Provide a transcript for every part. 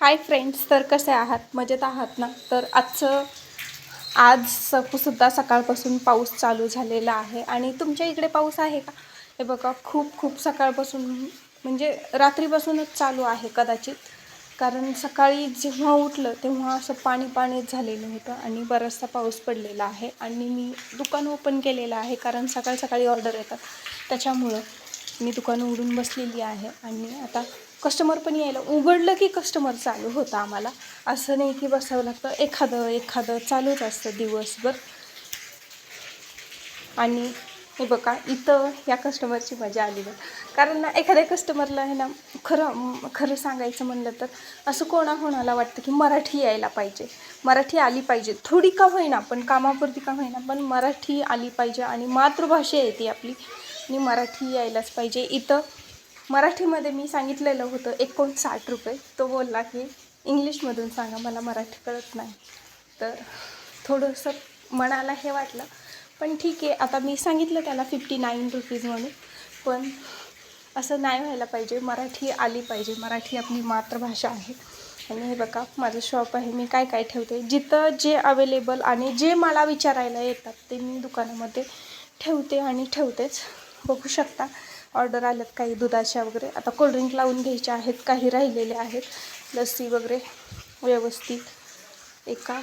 Hi friends तर कसे आहात? मजेत आहात ना? तर आजचं आज सुद्धा सकाळपासून पाऊस चालू झालेला आहे. आणि तुमच्या इकडे पाऊस आहे का? हे बघा खूप खूप सकाळपासून म्हणजे रात्रीपासूनच चालू आहे कदाचित. कारण सकाळी जेव्हा उठलं तेव्हा असं पाणी पाणीच झालेलं होतं आणि बराचसा पाऊस पडलेला आहे. आणि मी दुकान ओपन केलेलं आहे कारण सकाळ सकाळी ऑर्डर येतात. त्याच्यामुळं मी दुकान उघडून बसलेली आहे. आणि आता कस्टमर पण यायला उघडलं की कस्टमर चालू होतं आम्हाला. असं नाही की बसावं लागतं. एखादं एखादं चालूच असतं दिवसभर. आणि हे बघा इथं या कस्टमरची मजा आली बघ. कारण ना एखाद्या कस्टमरला आहे ना खरं खरं सांगायचं म्हणलं तर असं कोणाकोणाला वाटतं की मराठी यायला पाहिजे. मराठी आली पाहिजे. थोडी का होईना पण कामापुरती का होईना पण मराठी आली पाहिजे आणि मातृभाषा येते आपली. आणि मराठी यायलाच पाहिजे. इथं मराठीमध्ये मी सांगितलेलं होतं एकोणसाठ रुपये. तो बोलला की इंग्लिशमधून सांगा मला मराठी कळत नाही. तर थोडंसं मनाला हे वाटलं. पण ठीक आहे आता मी सांगितलं त्याला फिफ्टी नाईन रुपीज म्हणून. पण असं नाही व्हायला पाहिजे. मराठी आली पाहिजे. मराठी आपली मातृभाषा आहे. आणि हे बघा माझं शॉप आहे. मी काय काय ठेवते? जिथं जे अवेलेबल आणि जे मला विचारायला येतात ते मी दुकानामध्ये ठेवते आणि ठेवतेच. बघू शकता. ऑर्डर आल्यात काही दुधाच्या वगैरे. आता कोल्ड्रिंक लावून घ्यायच्या आहेत काही राहिलेले आहेत. लस्सी वगैरे व्यवस्थित एका.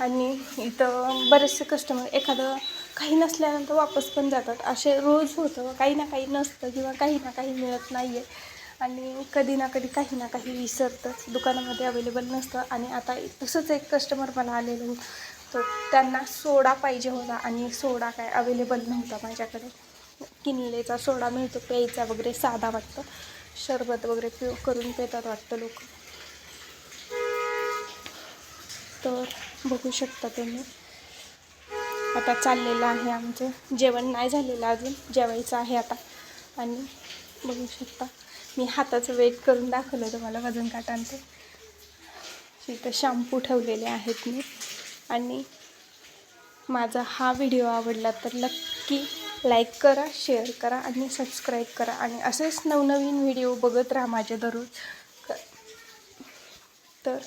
आणि इथं बरेचसे कस्टमर एखादं काही नसल्यानंतर वापस पण जातात. असे रोज होतं काही ना काही नसतं किंवा काही ना काही मिळत नाही आहे आणि कधी ना कधी काही ना काही विसरतंच. दुकानामध्ये अवेलेबल नसतं. आणि आता तसंच एक कस्टमर मला आलेलं होतं तो त्यांना सोडा पाहिजे होता आणि सोडा काय अवेलेबल नव्हता माझ्याकडे. किनलेचा सोडा मिळतो प्यायचा वगैरे साधा वाटतं. शरबत वगैरे पिऊ करून पितात वाटतं लोक. तर बघू शकता तुम्ही. आता चाललेलं आहे आमचं. जेवण नाही झालेलं अजून. जेवायचं आहे आता. आणि बघू शकता. मी हाताचं वेट करून दाखवलं तुम्हाला. वजन काटांचं तिथं शॅम्पू ठेवलेले आहेत मी. आणि माझा हा व्हिडिओ आवडला तर नक्की लाईक करा शेअर करा आणि सबस्क्राईब करा. आणि असेच नवनवीन व्हिडिओ बघत राहा माझे दररोज. तर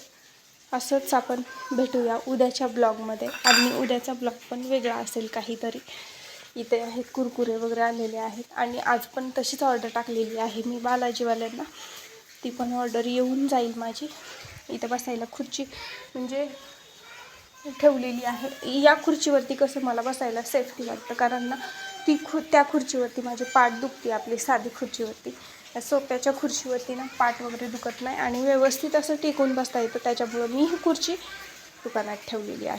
असंच आपण भेटूया उद्याच्या ब्लॉगमध्ये. आणि उद्याचा ब्लॉग पण वेगळा असेल काहीतरी. इथे आहेत कुरकुरे वगैरे आलेले आहेत. आणि आज पण तशीच ऑर्डर टाकलेली आहे मी बालाजीवाल्यांना. ती पण ऑर्डर येऊन जाईल माझी. इथे बसायला खुर्ची म्हणजे ठेवलेली आहे. या खुर्चीवरती कसं मला बसायला सेफ्टी वाटतं. कारण ना ती खु त्या खुर्चीवरती माझी पाठ दुखते आपली साधी खुर्चीवरती. त्या सोप्याच्या खुर्चीवरती ना पाठ वगैरे दुखत नाही आणि व्यवस्थित असं टिकून बसता येतं. त्याच्यामुळं मी ही खुर्ची दुकानात ठेवलेली आहे.